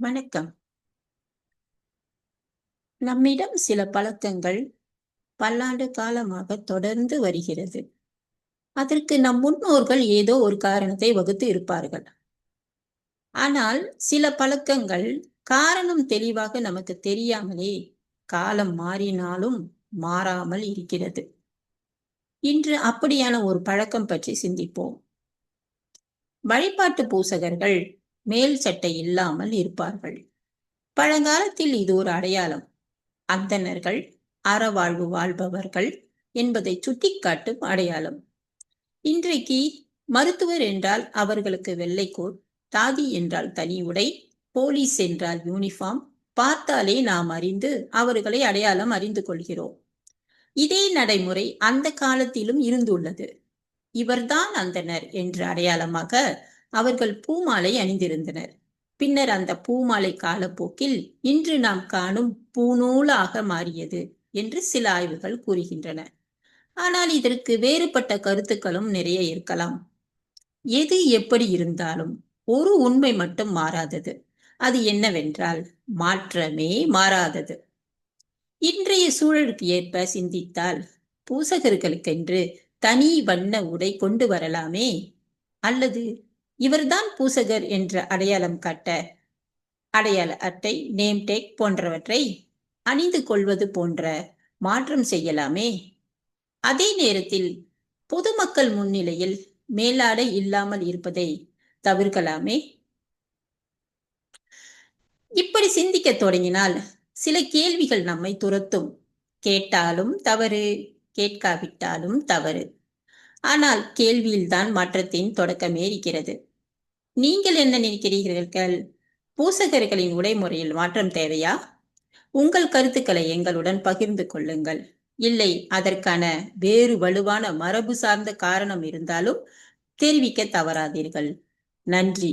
வணக்கம். நம்மிடம் சில பழக்கங்கள் பல்லாண்டு காலமாக தொடர்ந்து வருகிறது. அதற்கு நம் முன்னோர்கள் ஏதோ ஒரு காரணத்தை வகுத்து இருப்பார்கள். ஆனால் சில பழக்கங்கள் காரணம் தெளிவாக நமக்கு தெரியாமலே காலம் மாறினாலும் மாறாமல் இருக்கிறது. இன்று அப்படியான ஒரு பழக்கம் பற்றி சிந்திப்போம். வழிபாட்டு பூசகர்கள் மேல் சட்டை இல்லாமல் இருப்பார்கள். பழங்காலத்தில் இது ஒரு அடையாளம். அந்தணர்கள் அறவாழ்வு வாழ்பவர்கள் என்பதை சுட்டிக்காட்டும் அடையாளம். இன்றைக்கு மருத்துவர் என்றால் அவர்களுக்கு வெள்ளைக்கோட் தாதி என்றால் தனி உடை போலீஸ் என்றால் யூனிஃபார்ம் பார்த்தாலே நாம் அறிந்து அவர்களை அடையாளம் அறிந்து கொள்கிறோம். இதே நடைமுறை அந்த காலத்திலும் இருந்துள்ளது. இவர்தான் அந்தனர் என்ற அடையாளமாக அவர்கள் பூமாலை அணிந்திருந்தனர். பின்னர் அந்த பூமாலை காலப்போக்கில் இன்று நாம் காணும் பூநூலாக மாறியது என்று சில ஆய்வுகள் கூறுகின்றன. ஆனால் இதற்கு வேறுபட்ட கருத்துக்களும் நிறைய இருக்கலாம். எது எப்படி இருந்தாலும் ஒரு உண்மை மட்டும் மாறாதது. அது என்னவென்றால் மாற்றமே மாறாதது. இன்றைய சூழலுக்கு ஏற்ப சிந்தித்தால் பூசகர்களுக்கென்று தனி வண்ண உடை கொண்டு வரலாமே? அல்லது இவர்தான் பூசகர் என்ற அடையாளம் காட்ட அடையாள அட்டை நேம் டேக் போன்றவற்றை அணிந்து கொள்வது போன்ற மாற்றம் செய்யலாமே. அதே நேரத்தில் பொதுமக்கள் முன்னிலையில் மேலாடை இல்லாமல் இருப்பதை தவிர்க்கலாமே. இப்படி சிந்திக்க தொடங்கினால் சில கேள்விகள் நம்மை துரத்தும். கேட்டாலும் தவறு கேட்காவிட்டாலும் தவறு. ஆனால் கேள்வியில்தான் மாற்றத்தின் தொடக்கமே இருக்கிறது நீங்கள் என்ன நினைக்கிறீர்கள் பூசகர்களின் உடைமுறையில் மாற்றம் தேவையா? உங்கள் கருத்துக்களை எங்களுடன் பகிர்ந்து கொள்ளுங்கள். இல்லை அதற்கான வேறு வலுவான மரபு சார்ந்த காரணம் இருந்தாலும் தெரிவிக்க தவறாதீர்கள். நன்றி.